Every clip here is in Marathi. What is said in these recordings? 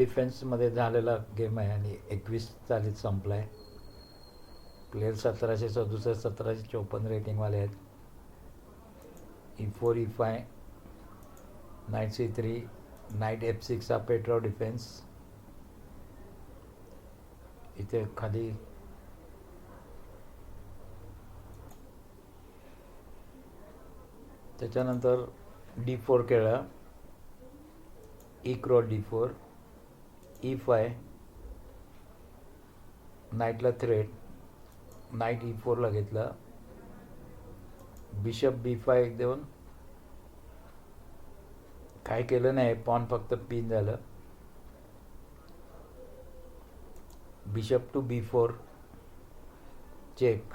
डिफेन्समध्ये झालेला गेम आहे आणि एकवीस चालीत संपला आहे प्लेयर सतराशे सदुसष्ट सतराशे चोपन्न रेटिंगवाले आहेत. E four E five knight C three knight F six हा पेट्रो डिफेन्स इथे खाली त्याच्यानंतर डी फोर खेळा इक्रॉ डी फोर ई फाय नाईटला थ्रेड नाईट ई फोरला घेतला. बिशप बी फाय देऊन. काय केलं नाही पॉन फक्त पिन झालं. Bishop to B four check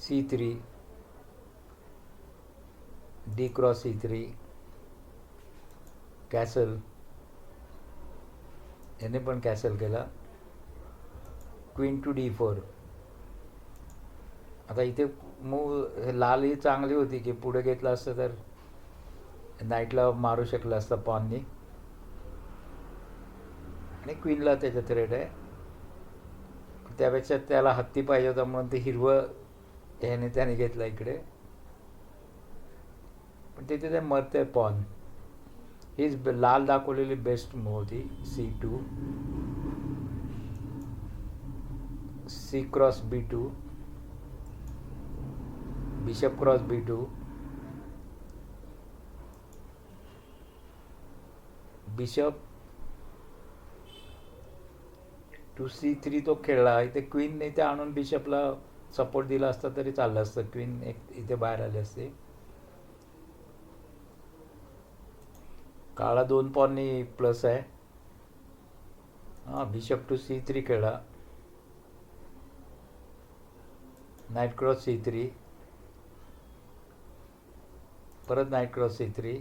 C three D cross C three castle याने पण कॅसल केला. क्वीन टू डी फोर आता इथे मूव हे लाल ही चांगली होती की पुढे घेतलं असतं तर नाईटला मारू शकलं असतं पॉननी आणि क्वीनला त्याच्यात रेड आहे. त्यापेक्षा त्याला हत्ती पाहिजे होता म्हणून ते हिरवं ह्याने त्याने घेतलं इकडे. पण तिथे ते मरते पॉन हीच लाल दाखवलेली बेस्ट मूव होती C two C cross B two bishop cross B two bishop to C three तो खेळला इथे क्वीनने इथे आणून बिशपला सपोर्ट दिला असता तरी चाललं असतं. क्वीन एक इथे बाहेर आली असते. काळा दोन पॉननी प्लस आहे. हां बिशप टू सी थ्री खेळा. नाईट क्रॉस सी थ्री परत knight cross C three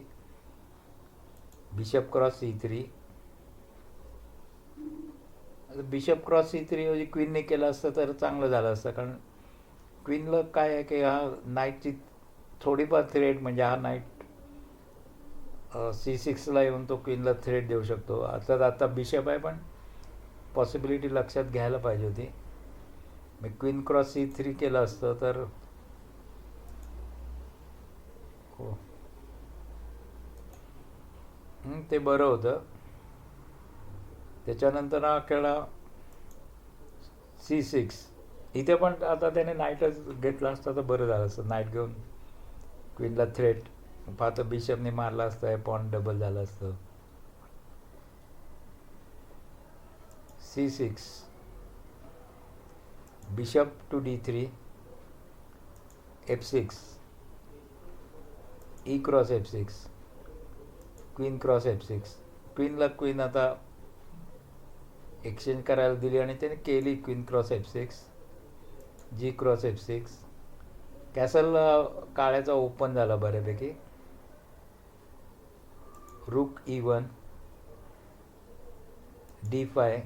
bishop cross C three bishop cross C three म्हणजे क्वीनने केलं असतं तर चांगलं झालं असतं. कारण क्वीनला काय आहे की हा नाईटची थोडीफार थ्रेट म्हणजे हा नाईट सी सिक्सला येऊन तो क्वीनला थ्रेड देऊ शकतो. आता आता बिशप आहे पण पॉसिबिलिटी लक्षात घ्यायला पाहिजे होती. मी क्वीन क्रॉस सी थ्री केलं असतं तर हो. ते बरं होतं. त्याच्यानंतर हा खेळा सी सिक्स इथे पण आता त्याने नाईटच घेतला असता तर बरं झालं असतं. नाईट घेऊन क्वीनला थ्रेट पाहतो बिशपने मारला असता पॉन डबल झालं असतं. C six bishop to D three F six E cross F six queen cross F six क्वीनला queen आता एक्सचेंज करायला दिली आणि त्याने केली queen cross F six G cross F six castle काळ्याचा open झाला बऱ्यापैकी. Rook E one D five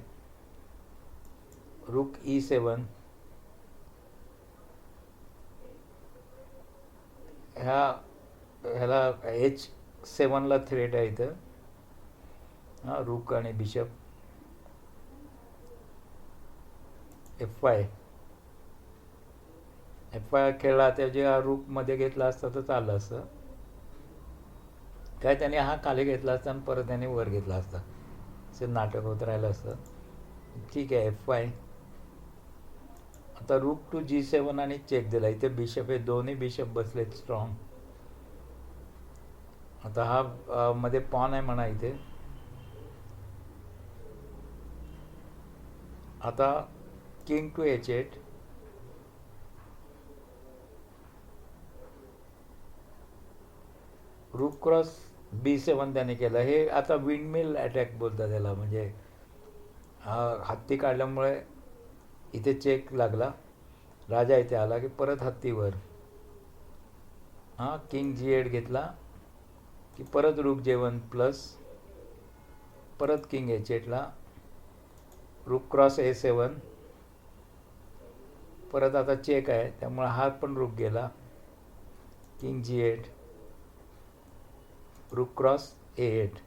rook E seven ह्या ह्याला एच सेवनला थ्रेट आहे इथं. हां रुक आणि बिशप एफ वाय एफ वाय खेळला त्याचे हा रूकमध्ये घेतला असता तर चाललं असतं काय त्याने हा खाली घेतला असता आणि परत त्याने वर घेतला असता. ते नाटक होत राहिलं असतं. ठीक आहे एफ वाय आता रूक टू जी सेवन आणि चेक दिला. इथे बिशप हे दोन्ही बिशप बसलेत स्ट्रॉंग आता हा मध्ये पॉन आहे म्हणा इथे. आता king to H eight rook cross B seven त्याने केलं. हे आता विंडमिल अटॅक बोलतात त्याला म्हणजे हा हत्ती काढल्यामुळे इथे चेक लागला. राजा इथे आला की परत हत्तीवर. हां किंग जी एट घेतला की परत रूक जेवण प्लस परत किंग एच एटला रूक क्रॉस ए सेवन परत आता चेक आहे. त्यामुळे हा पण रूक गेला. King G eight rook cross A eight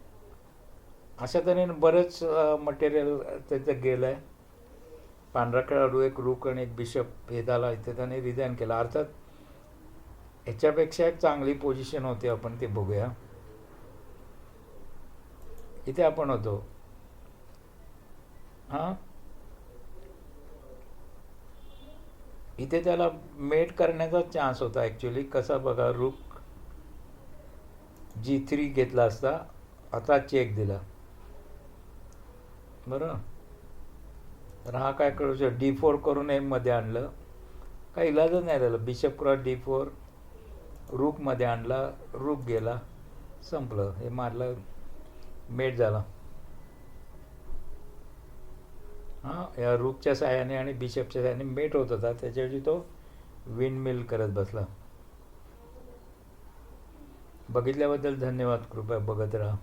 अशा तऱ्हेने बरंच मटेरियल त्याचं गेलं आहे पांढरा खेळाडू एक रूक आणि एक बिशप हे झाला इथे त्याने रिझाईन केला. अर्थात ह्याच्यापेक्षा एक चांगली पोझिशन होती आपण ते बघूया. इथे आपण होतो. हां? इथे त्याला मेट करण्याचा चान्स होता ॲक्च्युली कसा बघा रूक जी थ्री घेतला असता आता चेक दिला. बरं? तर हा काय करू शकतो? डी फोर करून एममध्ये आणलं. काही इलाजच नाही झालं. बिशप क्रॉस डी फोर रूकमध्ये आणला. रूक गेला. संपलं. हे मारलं. मेट झाला. हां या रूकच्या साह्याने आणि बिशपच्या साह्याने मेट होत होता. त्याच्याऐवजी तो विंडमिल करत बसला. बघितल्याबद्दल धन्यवाद. कृपया बघत राहा.